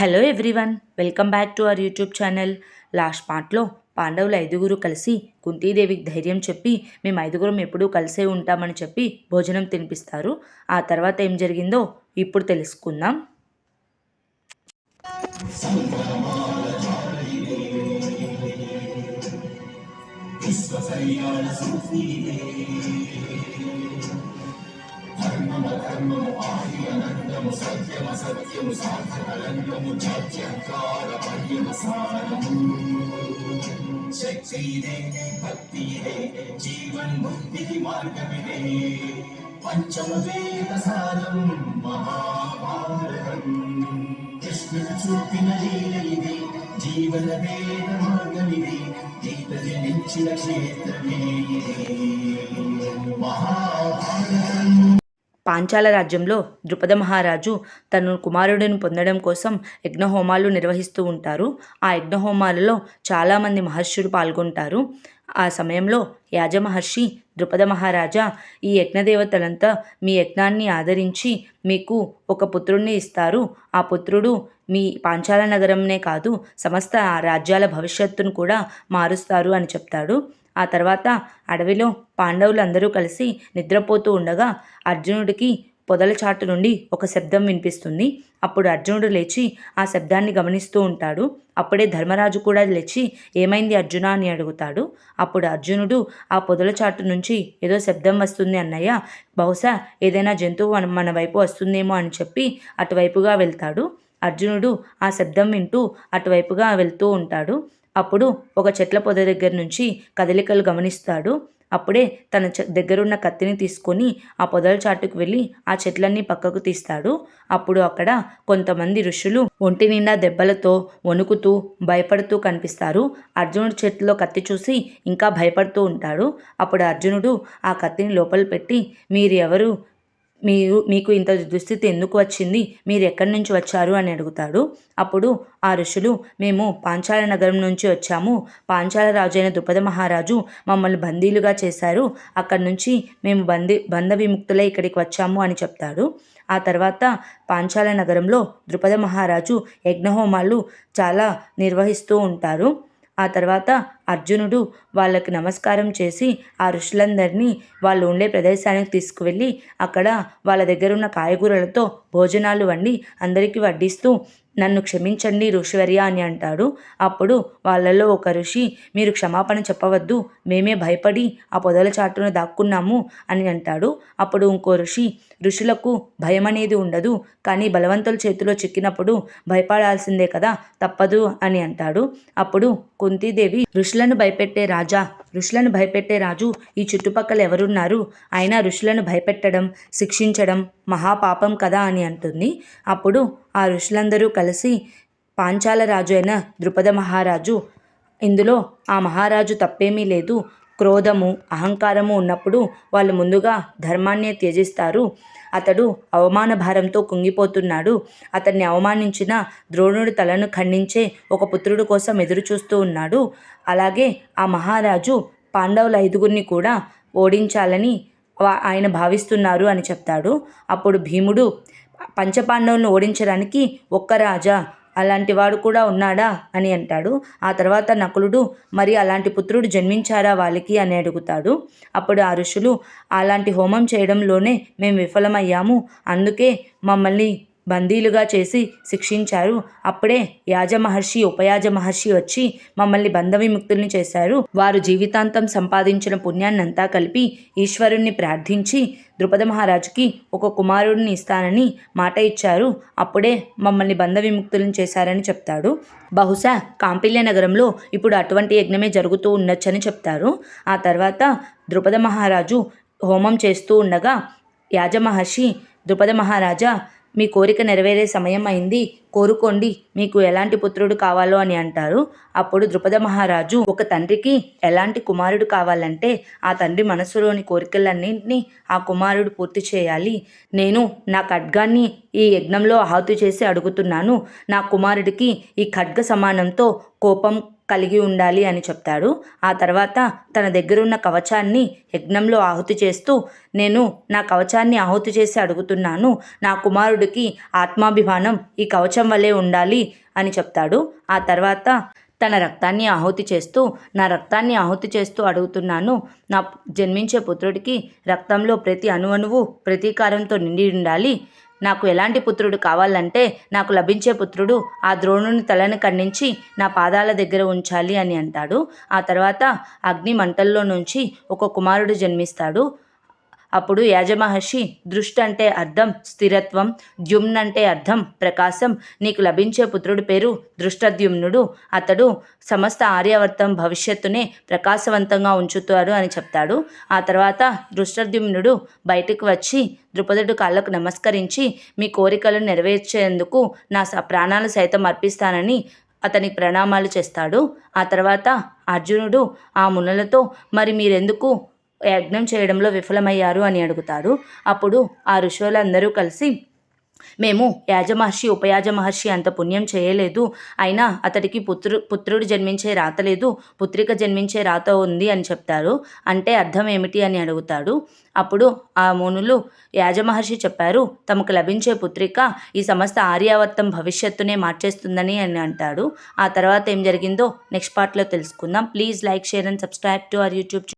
Hello everyone welcome back to our YouTube channel last పార్ట్లో పాండవులు ఐదుగురు కలిసి కుంతీదేవికి ధైర్యం చెప్పి మేము ఐదుగురం ఎప్పుడూ కలిసే ఉంటామని చెప్పి భోజనం తినిపిస్తారు. ఆ తర్వాత ఏం జరిగిందో ఇప్పుడు తెలుసుకుందాం. శక్తిదే భక్తిదే జీవన్ ముక్తికి మార్గమిదే పంచమ వేద సారం మహాభారతం కృష్ణుడు చూపిన లీల ఇది జీవన వేద మార్గమిది గీత జనించిన క్షేత్రమే ఇది. మహాభారతం పాంచాల రాజ్యంలో ద్రుపద మహారాజు తన కుమారుడిని పొందడం కోసం యజ్ఞహోమాలు నిర్వహిస్తూ ఉంటారు. ఆ యజ్ఞహోమాలలో చాలామంది మహర్షులు పాల్గొంటారు. ఆ సమయంలో యాజమహర్షి ద్రుపద మహారాజా ఈ యజ్ఞదేవతలంతా మీ యజ్ఞాన్ని ఆదరించి మీకు ఒక పుత్రుణ్ణి ఇస్తారు. ఆ పుత్రుడు మీ పాంచాల నగరంనే కాదు సమస్త ఆ రాజ్యాల భవిష్యత్తును కూడా మారుస్తారు అని చెప్తాడు. ఆ తర్వాత అడవిలో పాండవులు అందరూ కలిసి నిద్రపోతూ ఉండగా అర్జునుడికి పొదల చాటు నుండి ఒక శబ్దం వినిపిస్తుంది. అప్పుడు అర్జునుడు లేచి ఆ శబ్దాన్ని గమనిస్తూ ఉంటాడు. అప్పుడే ధర్మరాజు కూడా లేచి ఏమైంది అర్జున? అని అడుగుతాడు. అప్పుడు అర్జునుడు ఆ పొదల చాటు నుంచి ఏదో శబ్దం వస్తుంది అన్నయ్య. బహుశా ఏదైనా జంతువు మన- మన వైపు వస్తుందేమో అని చెప్పి అటువైపుగా వెళ్తాడు. అర్జునుడు ఆ శబ్దం వింటూ అటువైపుగా వెళ్తూ ఉంటాడు. అప్పుడు ఒక చెట్ల పొద దగ్గర నుంచి కదలికలు గమనిస్తాడు. అప్పుడే తన చె- దగ్గరున్న కత్తిని తీసుకొని ఆ పొదల చాటుకు వెళ్ళి ఆ చెట్లన్నీ పక్కకు తీస్తాడు. అప్పుడు అక్కడ కొంతమంది ఋషులు ఒంటి నిండా దెబ్బలతో వణుకుతూ భయపడుతూ కనిపిస్తారు. అర్జునుడు చేతిలో కత్తి చూసి ఇంకా భయపడుతూ ఉంటాడు. అప్పుడు అర్జునుడు ఆ కత్తిని లోపల పెట్టి మీరు ఎవరు మీరు మీకు ఇంత దుస్థితి ఎందుకు వచ్చింది? మీరు ఎక్కడి నుంచి వచ్చారు? అని అడుగుతాడు. అప్పుడు ఆ ఋషులు మేము పాంచాల నగరం నుంచి వచ్చాము. పాంచాల రాజు అయిన ద్రుపద మహారాజు మమ్మల్ని బందీలుగా చేశారు. అక్కడి నుంచి మేము బందీ బంధ విముక్తులై ఇక్కడికి వచ్చాము అని చెప్తాడు. ఆ తర్వాత పాంచాల నగరంలో ద్రుపద మహారాజు యజ్ఞహోమాలు చాలా నిర్వహిస్తూ ఉంటారు. ఆ తర్వాత అర్జునుడు వాళ్ళకి నమస్కారం చేసి ఆ ఋషులందరినీ వాళ్ళు ఉండే ప్రదేశానికి తీసుకువెళ్ళి అక్కడ వాళ్ళ దగ్గర ఉన్న కాయగూరలతో భోజనాలు వండి అందరికీ వడ్డిస్తూ నన్ను క్షమించండి ఋషివర్య అని అంటాడు. అప్పుడు వాళ్ళలో ఒక ఋషి మీరు క్షమాపణ చెప్పవద్దు మేమే భయపడి ఆ పొదల చాటున దాక్కున్నాము అని అంటాడు. అప్పుడు ఇంకో ఋషి ఋషులకు భయం అనేది ఉండదు కానీ బలవంతుల చేతిలో చిక్కినప్పుడు భయపడాల్సిందే కదా తప్పదు అని అంటాడు. అప్పుడు కుంతీదేవి ఋషులను భయపెట్టే రాజా ఋషులను భయపెట్టే రాజు ఈ చుట్టుపక్కల ఎవరున్నారు? అయినా ఋషులను భయపెట్టడం శిక్షించడం మహాపాపం కదా అని అంటుంది. అప్పుడు ఆ ఋషులందరూ కలిసి పాంచాల రాజు అయిన ద్రుపద మహారాజు ఇందులో ఆ మహారాజు తప్పేమీ లేదు క్రోధము అహంకారము ఉన్నప్పుడు వాళ్ళు ముందుగా ధర్మాన్నే త్యజిస్తారు. అతడు అవమాన భారంతో కుంగిపోతున్నాడు. అతన్ని అవమానించిన ద్రోణుడి తలను ఖండించే ఒక పుత్రుడు కోసం ఎదురుచూస్తూ ఉన్నాడు. అలాగే ఆ మహారాజు పాండవుల ఐదుగురిని కూడా ఓడించాలని ఆయన భావిస్తున్నారు అని చెప్తాడు. అప్పుడు భీముడు పంచపాండవులను ఓడించడానికి ఒక్క రాజా అలాంటి వాడు కూడా ఉన్నాడా? అని అంటాడు. ఆ తర్వాత నకులుడు మరి అలాంటి పుత్రుడు జన్మించారా వాళ్ళకి అని అడుగుతాడు. అప్పుడు ఆ ఋషులు అలాంటి హోమం చేయడంలోనే మేము విఫలమయ్యాము. అందుకే మమ్మల్ని బందీలుగా చేసి శిక్షించారు. అప్పుడే యాజ మహర్షి ఉపయాజ మహర్షి వచ్చి మమ్మల్ని బంధ విముక్తుల్ని చేశారు. వారు జీవితాంతం సంపాదించిన పుణ్యాన్నంతా కలిపి ఈశ్వరుణ్ణి ప్రార్థించి ద్రుపద మహారాజుకి ఒక కుమారుడిని ఇస్తానని మాట ఇచ్చారు. అప్పుడే మమ్మల్ని బంధ విముక్తులను చేశారని చెప్తాడు. బహుశా కాంపిల్య నగరంలో ఇప్పుడు అటువంటి యజ్ఞమే జరుగుతూ ఉండొచ్చని చెప్తారు. ఆ తర్వాత ద్రుపద మహారాజు హోమం చేస్తూ ఉండగా యాజమహర్షి ద్రుపద మహారాజా మీ కోరిక నెరవేరే సమయం అయింది కోరుకోండి మీకు ఎలాంటి పుత్రుడు కావాలో అని అంటారు. అప్పుడు ద్రుపద మహారాజు ఒక తండ్రికి ఎలాంటి కుమారుడు కావాలంటే ఆ తండ్రి మనసులోని కోరికలన్నింటినీ ఆ కుమారుడు పూర్తి చేయాలి. నేను నా ఖడ్గాన్ని ఈ యజ్ఞంలో ఆహుతి చేసి అడుగుతున్నాను. నా కుమారుడికి ఈ ఖడ్గ సమానంతో కోపం కలిగి ఉండాలి అని చెప్తాడు. ఆ తర్వాత తన దగ్గరున్న కవచాన్ని యజ్ఞంలో ఆహుతి చేస్తూ నేను నా కవచాన్ని ఆహుతి చేసి అడుగుతున్నాను. నా కుమారుడికి ఆత్మాభిమానం ఈ కవచం వలె ఉండాలి అని చెప్తాడు. ఆ తర్వాత తన రక్తాన్ని ఆహుతి చేస్తూ నా రక్తాన్ని ఆహుతి చేస్తూ అడుగుతున్నాను. నా జన్మించే పుత్రుడికి రక్తంలో ప్రతి అణువణువు ప్రతీకారంతో నిండి ఉండాలి. నాకు ఎలాంటి పుత్రుడు కావాలంటే నాకు లభించే పుత్రుడు ఆ ద్రోణుని తలను ఖండించి నా పాదాల దగ్గర ఉంచాలి అని అంటాడు. ఆ తర్వాత అగ్ని మంటల్లో నుంచి ఒక కుమారుడు జన్మిస్తాడు. అప్పుడు యాజమహర్షి దృష్టి అంటే అర్థం స్థిరత్వం ద్యుమ్న్ అంటే అర్థం ప్రకాశం నీకు లభించే పుత్రుడి పేరు దృష్టద్యుమ్నుడు అతడు సమస్త ఆర్యావర్తం భవిష్యత్తునే ప్రకాశవంతంగా ఉంచుతాడు అని చెప్తాడు. ఆ తర్వాత దృష్టద్యుమ్నుడు బయటకు వచ్చి ద్రుపదుడు కాళ్ళకు నమస్కరించి మీ కోరికలను నెరవేర్చేందుకు నా స- ప్రాణాలు సైతం అర్పిస్తానని అతనికి ప్రణామాలు చేస్తాడు. ఆ తర్వాత అర్జునుడు ఆ మునులతో మరి మీరెందుకు యజ్ఞం చేయడంలో విఫలమయ్యారు అని అడుగుతాడు. అప్పుడు ఆ ఋషులందరూ కలిసి మేము యాజమహర్షి ఉపయాజ మహర్షి అంత పుణ్యం చేయలేదు. అయినా అతడికి పుత్రు పుత్రుడు జన్మించే రాత లేదు. పుత్రిక జన్మించే రాత ఉంది అని చెప్తారు. అంటే అర్థం ఏమిటి అని అడుగుతాడు. అప్పుడు ఆ మునులు యాజమహర్షి చెప్పారు తమకు లభించే పుత్రిక ఈ సమస్త ఆర్యావర్తం భవిష్యత్తునే మార్చేస్తుందని అని అంటాడు. ఆ తర్వాత ఏం జరిగిందో నెక్స్ట్ పార్ట్లో తెలుసుకుందాం. Please like share and subscribe to our YouTube